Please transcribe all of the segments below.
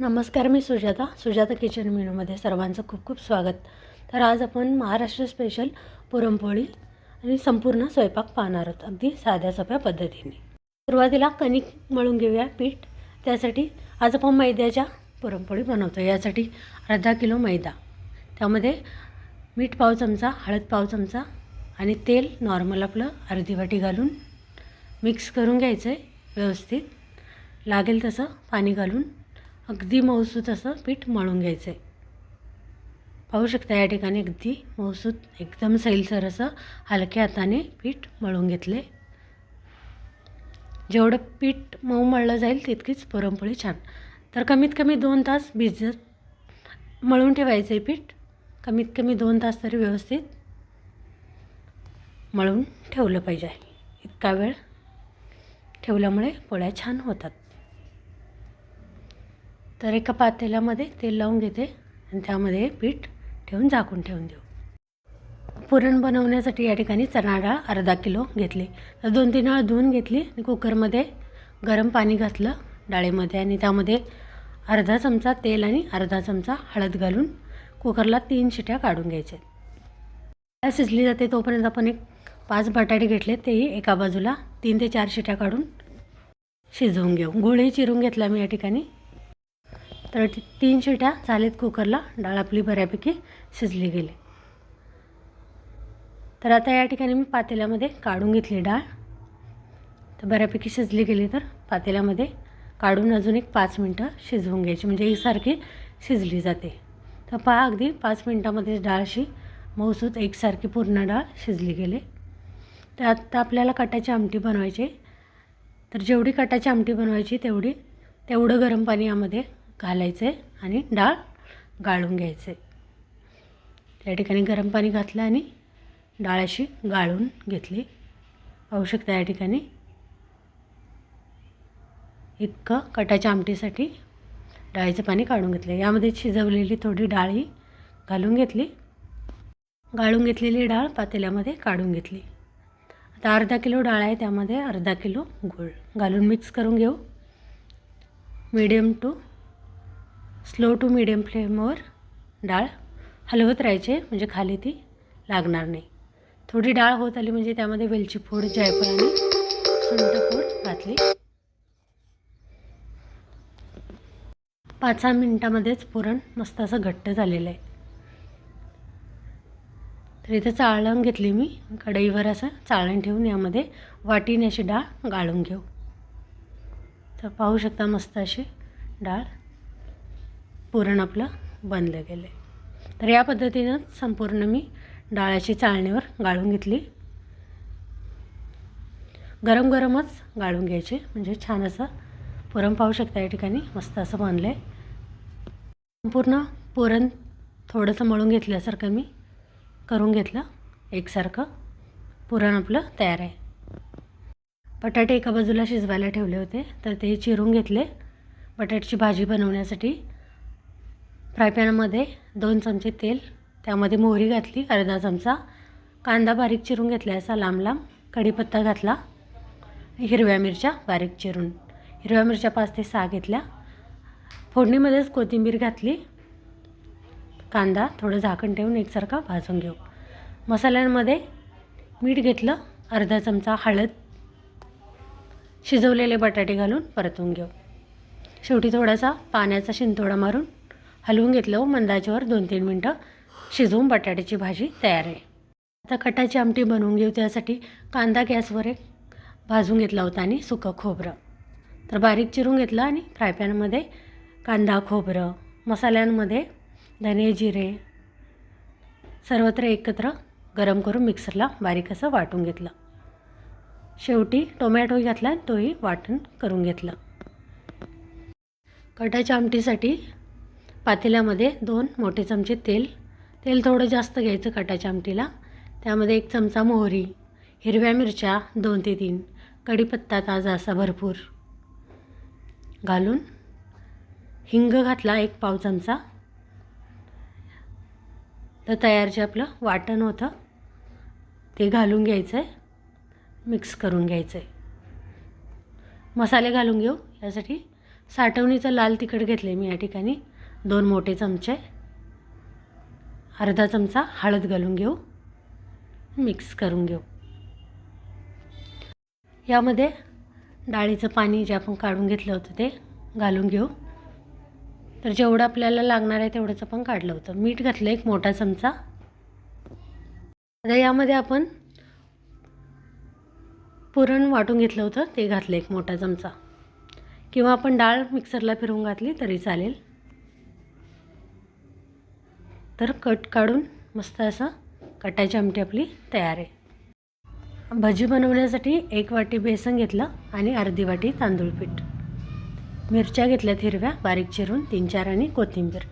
नमस्कार मी सुजाता. सुजाता किचन मेनूमध्ये सर्वांचं खूप खूप स्वागत. तर आज आपण महाराष्ट्र स्पेशल पुरणपोळी आणि संपूर्ण स्वयंपाक पाहणार आहोत. अगदी साध्या सोप्या पद्धतीने. सुरुवातीला कणिक मळून घेऊया पीठ. त्यासाठी आज आपण मैद्याच्या पुरणपोळी बनवतो यासाठी अर्धा किलो मैदा. त्यामध्ये मीठ पाव चमचा हळद पाव चमचा आणि तेल नॉर्मल आपलं अर्धी वाटी घालून मिक्स करून घ्यायचं आहे व्यवस्थित. लागेल तसं पाणी घालून अगदी मऊसूत असं पीठ मळून घ्यायचं आहे पाहू शकता या ठिकाणी अगदी मऊसूत एकदम सैलसर असं हलक्या हाताने पीठ मळून घेतले जेवढं पीठ मऊ मळलं जाईल तितकीच पुरणपोळी छान. तर कमीत कमी दोन तास भिजत मळून ठेवायचं आहे पीठ. कमीत कमी दोन तास तरी व्यवस्थित मळून ठेवलं पाहिजे. इतका वेळ ठेवल्यामुळे पोळ्या छान होतात. तर एका पातेल्यामध्ये तेल लावून घेते आणि त्यामध्ये पीठ ठेवून झाकून ठेवून देऊ. पुरण बनवण्यासाठी या ठिकाणी चणा डाळ अर्धा किलो घेतली. तर दोन तीन वेळा धुवून घेतली आणि कुकरमध्ये गरम पाणी घातलं डाळीमध्ये आणि त्यामध्ये अर्धा चमचा तेल आणि अर्धा चमचा हळद घालून कुकरला तीन शिट्या काढून घ्यायच्या डाळ शिजली जाते तोपर्यंत आपण एक पाच बटाटे घेतले तेही एका बाजूला तीन ते चार शिट्या काढून शिजवून घेऊ. गुळही चिरून घेतला मी या ठिकाणी. तर ती तीन शिट्या झालेत कुकरला. डाळ आपली बऱ्यापैकी शिजली गेली. तर आता या ठिकाणी मी पातेल्यामध्ये काढून घेतली डाळ. तर बऱ्यापैकी शिजली गेली तर पातेल्यामध्ये काढून अजून एक पाच मिनटं शिजवून घ्यायची. म्हणजे एकसारखी शिजली जाते. तर पहा अगदी पाच मिनटामध्येच डाळशी मौसूद एकसारखी पूर्ण डाळ शिजली गेली. तर आता आपल्याला कटाची आमटी बनवायची तर जेवढी कटाची आमटी बनवायची तेवढी तेवढं गरम पाणी यामध्ये घालायचे आणि डाळ गाळून घ्यायचे त्या ठिकाणी गरम पाणी घातलं आणि डाळ अशी गाळून घेतली. पाहू शकता या ठिकाणी इतकं कटाच्या आमटीसाठी डाळीचं पाणी काढून घेतलं यामध्ये शिजवलेली थोडी डाळी घालून घेतली. गाळून घेतलेली डाळ पातेल्यामध्ये काढून घेतली. आता अर्धा किलो डाळ आहे त्यामध्ये अर्धा किलो गूळ घालून मिक्स करून घेऊ. Medium to slow to medium फ्लेमवर डाळ हलवत राहायचे म्हणजे खाली ती लागणार नाही. थोडी डाळ होत आली म्हणजे त्यामध्ये वेलची फोड जायफळ आणि सुंट फोड घातली. पाच सहा मिनटामध्येच पुरण मस्त असं घट्ट झालेलं आहे. तर इथं चाळण घेतली मी. कढईवर असं चाळण ठेवून यामध्ये वाटीने अशी डाळ गाळून घेऊ. तर पाहू शकता मस्त अशी डाळ पुरण आपलं बनलं गेलं आहे तर या पद्धतीनं संपूर्ण मी डाळाची चाळणीवर गाळून घेतली. गरम गरमच गाळून घ्यायचे. म्हणजे छान असं पुरण पाहू शकता या ठिकाणी. मस्त असं बनलं आहे संपूर्ण पुरण थोडंसं मळून घेतल्यासारखं मी करून घेतलं. एकसारखं पुरण आपलं तयार आहे. बटाटे एका बाजूला शिजवायला ठेवले होते. तर ते चिरून घेतले. बटाट्याची भाजी बनवण्यासाठी फ्रायपॅनमध्ये दोन चमचे तेल त्यामध्ये मोहरी घातली अर्धा चमचा. कांदा बारीक चिरून घेतला असा लांब लांब कढीपत्ता घातला. हिरव्या मिरच्या बारीक चिरून. हिरव्या मिरच्या पाच ते सहा घेतल्या. फोडणीमध्येच कोथिंबीर घातली. कांदा थोडं झाकण ठेवून एकसारखा भाजून घेऊ. मसाल्यांमध्ये मीठ घेतलं अर्धा चमचा हळद. शिजवलेले बटाटे घालून परतून घेऊ. शेवटी थोडासा पाण्याचा शिंतोडा मारून हलवून घेतलं व मंदाच्यावर दोन तीन मिनटं शिजवून बटाट्याची भाजी तयार आहे. आता कटाची आमटी बनवून घेऊ त्यासाठी कांदा गॅसवर एक भाजून घेतला होता आणि सुकं खोबरं. तर बारीक चिरून घेतलं आणि फ्रायपॅनमध्ये कांदा खोबरं मसाल्यांमध्ये धने जिरे सर्वत्र एकत्र गरम करून मिक्सरला बारीक असं वाटून घेतलं. शेवटी टोमॅटो घातला आणि तोही वाटण करून घेतलं. कटाच्या आमटीसाठी पातेल्यामध्ये दोन मोठे चमचे तेल. तेल थोडं जास्त घ्यायचं कटाच्या आमटीला. त्यामध्ये एक चमचा मोहरी हिरव्या मिरच्या दोन ते तीन. कढीपत्ता ताजा असा भरपूर. घालून हिंग घातला एक पाव चमचा. तर तयार जे आपलं वाटण होतं ते घालून घ्यायचं आहे मिक्स करून घ्यायचं आहे मसाले घालून घेऊ. यासाठी साठवणीचं लाल तिखट घेतलं आहे मी या ठिकाणी. दोन मोठे चमचे अर्धा चमचा हळद घालून घेऊ मिक्स करून घेऊ. यामध्ये डाळीचं पाणी जे आपण काढून घेतलं होतं ते घालून घेऊ. तर जेवढं आपल्याला लागणार आहे तेवढंच आपण काढलं होतं. मीठ घातलं एक मोठा चमचा. आता यामध्ये आपण पुरण वाटून घेतलं होतं ते घातलं एक मोठा चमचा. किंवा आपण डाळ मिक्सरला फिरवून घातली तरी चालेल. तर कट काढून मस्त असं कटायची आमटी आपली तयार आहे. भजी बनवण्यासाठी एक वाटी बेसन घेतलं आणि अर्धी वाटी तांदूळ पीठ. मिरच्या घेतल्यात हिरव्या बारीक चिरून तीन चार आणि कोथिंबीर.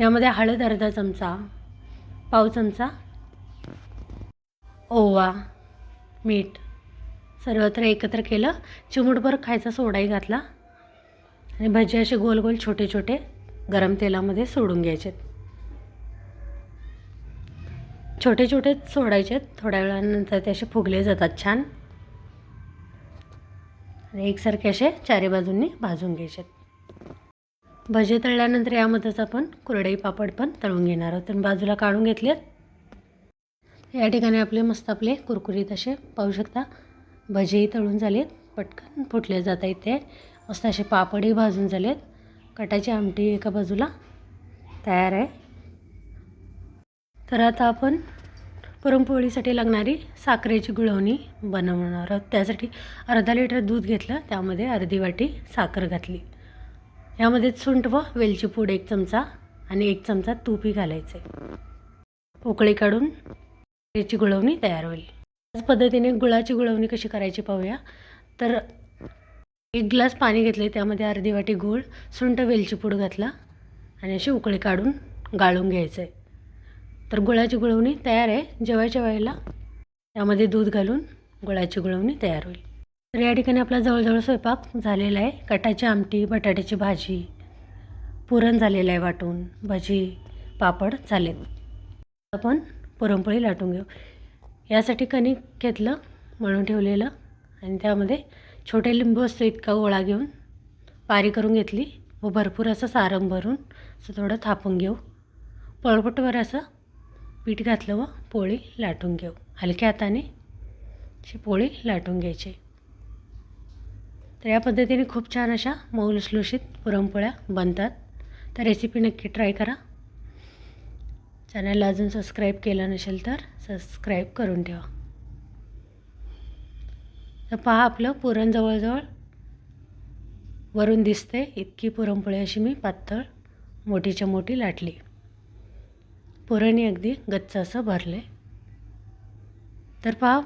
यामध्ये हळद अर्धा चमचा पाव चमचा ओवा मीठ सर्वत्र एकत्र केलं चिमूटभर खायचा सोडाही घातला आणि भजी असे गोल गोल छोटे छोटे गरम तेलामध्ये सोडून घ्यायचे छोटे छोटे सोडायचे थोड्या वेळानंतर ते असे फुगले जातात छान. आणि एकसारखे असे चारी बाजूंनी भाजून घ्यायचे भजे तळल्यानंतर यामध्येच आपण कुरडई पापड पण तळून घेणार आहोत. आणि बाजूला काढून घेतलेत या ठिकाणी आपले मस्त आपले कुरकुरीत असे पाहू शकता. भजेही तळून झालेत पटकन फुटले जाता येते मस्त असे पापडही भाजून झालेत कटाची आमटी एका बाजूला तयार आहे. तर आता आपण पुरणपोळीसाठी लागणारी साखरेची गुळवणी बनवणार आहोत. त्यासाठी अर्धा लिटर दूध घेतलं त्यामध्ये अर्धी वाटी साखर घातली. यामध्ये सुंठ व वेलची पूड एक चमचा आणि एक चमचा तूपही घालायचे. उकळी काढून याची गुळवणी तयार होईल. त्याच पद्धतीने गुळाची गुळवणी कशी करायची पाहूया. तर एक ग्लास पाणी घेतले त्यामध्ये अर्धी वाटी गूळ सुंठ वेलची पूड घातला आणि अशी उकळी काढून गाळून घ्यायचं. आहे तर गुळाची गुळवणी तयार आहे जेवायच्या वेळेला. त्यामध्ये दूध घालून गुळाची गुळवणी तयार होईल. तर या ठिकाणी आपला जवळजवळ स्वयंपाक झालेला आहे. कटाची आमटी बटाट्याची भाजी पुरण झालेलं आहे वाटून. भजी पापड झालेत. आपण पुरणपोळी लाटून घेऊ. यासाठी कणिक घेतलं म्हणून ठेवलेलं आणि त्यामध्ये छोटे लिंबू असतो इतका गोळा घेऊन पारी करून घेतली व भरपूर असं सारंग भरून असं थोडं थापून घेऊ. पळपटवर असं पीठ घातलं व पोळी लाटून घेऊ. हलक्या हाताने अशी पोळी लाटून घ्यायची. तर या पद्धतीने खूप छान अशा मऊ लुसलुशीत पुरणपोळ्या बनतात. तर रेसिपी नक्की ट्राय करा. चॅनलला अजून सबस्क्राईब केलं नसेल तर सबस्क्राईब करून ठेवा. तर पहा आपलं पुरण जवळजवळ वरून दिसते इतकी पुरणपोळी अशी मी पातळ मोठीच्या मोठी लाटली. पुरणही अगदी गच्च असं भरले तर पहा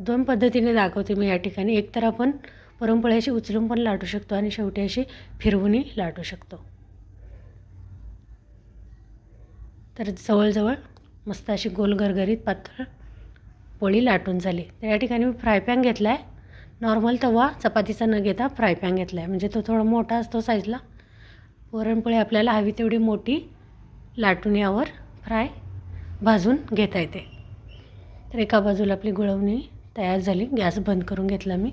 दोन पद्धतीने दाखवते मी या ठिकाणी. एक तर आपण पुरणपोळी अशी उचलून पण लाटू शकतो आणि शेवटी अशी फिरवूनही लाटू शकतो. तर जवळजवळ मस्त अशी गोल गरगरीत पातळ पोळी लाटून झाली. तर या ठिकाणी मी फ्राय पॅन घेतला आहे नॉर्मल तवा चपातीचा न घेता फ्राय पॅन घेतला आहे म्हणजे तो थोडा मोठा असतो साईजला पुरणपोळी आपल्याला हवी तेवढी मोठी लाटून यावर फ्राय भाजून घेता येते. तर एका बाजूला आपली गुळवणी तयार झाली. गॅस बंद करून घेतला मी.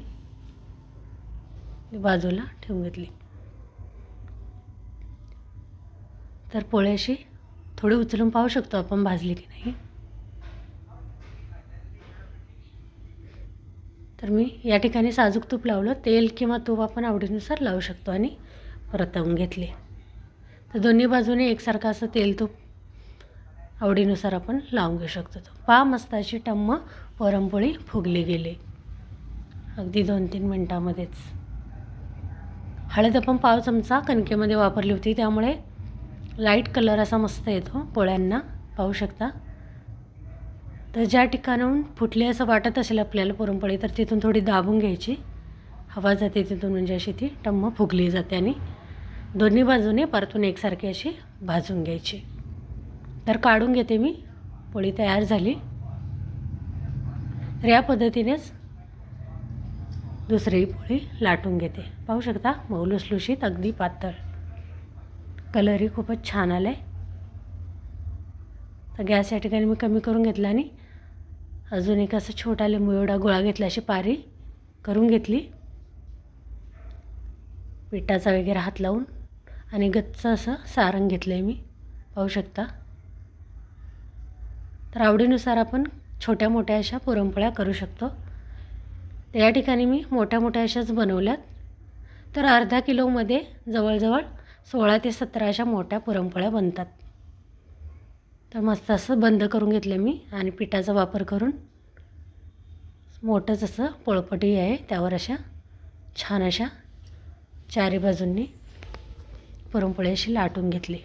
बाजूला ठेवून घेतली. तर पोळी अशी थोडी उचलून पाहू शकतो आपण भाजली की नाही. तर मी या ठिकाणी साजूक तूप लावलं. तेल किंवा तूप आपण आवडीनुसार लावू शकतो आणि परतवून घेतले. तर दोन्ही बाजूने एकसारखं असं तेल तूप आवडीनुसार आपण लावून घेऊ शकतो तो. पा मस्त अशी टम्म पुरणपोळी फुगली गेली. अगदी दोन तीन मिनटामध्येच. हळद आपण पाव चमचा कणकेमध्ये वापरली होती त्यामुळे लाइट कलर असा मस्त येतो. पोळ्यांना पाहू शकता. तर ज्या ठिकाणाहून फुटले असं वाटत असेल आपल्याला पुरणपोळी तर तिथून थोडी दाबून घ्यायची. हवा जाते तिथून म्हणजे अशी ती टम्म फुगली जाते आणि दोन्ही बाजूने परतून एकसारखी अशी भाजून घ्यायची. तर काढून घेते मी. पोळी तयार झाली. तर या पद्धतीनेच दुसरी पोळी लाटून घेते. पाहू शकता मऊ लुसलुशीत अगदी पातळ. कलरही खूपच छान आला आहे तर गॅस या ठिकाणी मी कमी करून घेतला आणि अजून एक असं छोटा लिंबू एवढा गोळा घेतला अशी पारी करून घेतली. पिठाचा वगैरे हात लावून आणि गच्च असं सारण घेतलं आहे मी. पाहू शकता. तर आवडीनुसार आपण छोट्या मोठ्या अशा पुरणपोळ्या करू शकतो. तर या ठिकाणी मी मोठ्या मोठ्या अशाच बनवल्यात. तर अर्धा किलोमध्ये जवळजवळ सोळा ते सतरा अशा मोठ्या पुरणपोळ्या बनतात. तर मस्त असं बंद करून घेतलं मी आणि पिठाचा वापर करून. मोठंच असं पोळपटी आहे त्यावर अशा छान अशा चारी बाजूंनी पुरणपोळी अशी लाटून घेतली.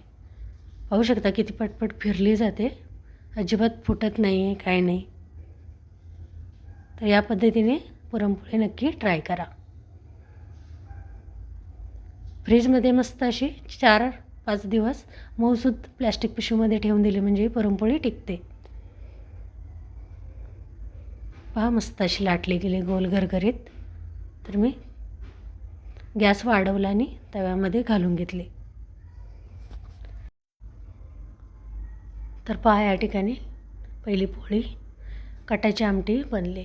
पाहू शकता किती पटपट फिरली जाते. अजिबात फुटत नाही आहे काय नाही. तर या पद्धतीने पुरणपोळी नक्की ट्राय करा. फ्रीजमध्ये मस्त अशी चार पाच दिवस मऊसूद प्लॅस्टिक पिशवीमध्ये ठेवून दिली म्हणजे पुरणपोळी टिकते. पहा मस्त अशी लाटली गेली गोल घरघरीत. तर मी गॅस वाढवला आणि तव्यामध्ये घालून घेतले. तर पहा या ठिकाणी पहिली पोळी कटाची आमटी बनली.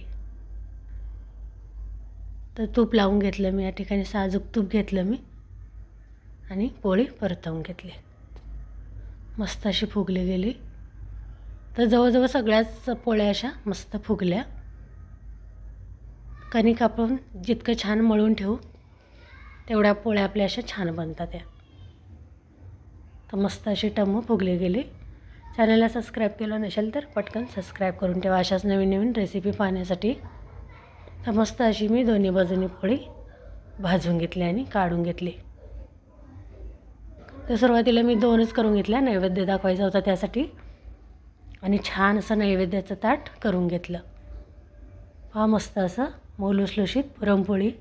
तर तूप लावून घेतलं मी या ठिकाणी साजूक तूप घेतलं मी आणि पोळी परतवून घेतली. मस्त अशी फुगली गेली. तर जवळजवळ सगळ्याच पोळ्या अशा मस्त फुगल्या. कणिक आपण जितकं छान मळून ठेवू तेवढ्या पोळ्या आपल्या अशा छान बनतात त्या तर मस्त अशी टम्म फुगली गेली. चॅनलला सबस्क्राईब केलं नसेल तर पटकन सबस्क्राईब करून ठेवा. अशाच नवीन नवीन रेसिपी पाहण्यासाठी तर मस्त अशी मी दोन्ही बाजूनी पोळी भाजून घेतली आणि काढून घेतली. तर सुरुवातीला मी दोनच करून घेतल्या. नैवेद्य दाखवायचा होता त्यासाठी. आणि छान असं नैवेद्याचं ताट करून घेतलं. हा मस्त असं मौलुसलुशीत पुरणपोळी.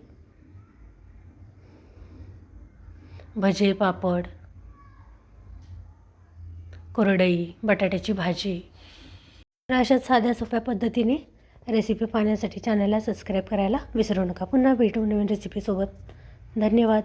भजे पापड कोरडई बटाट्याची भाजी. तर अशाच साध्या सोप्या पद्धतीने रेसिपी पाहण्यासाठी चॅनलला सबस्क्राईब करायला विसरू नका. पुन्हा भेटू नवीन रेसिपीसोबत धन्यवाद.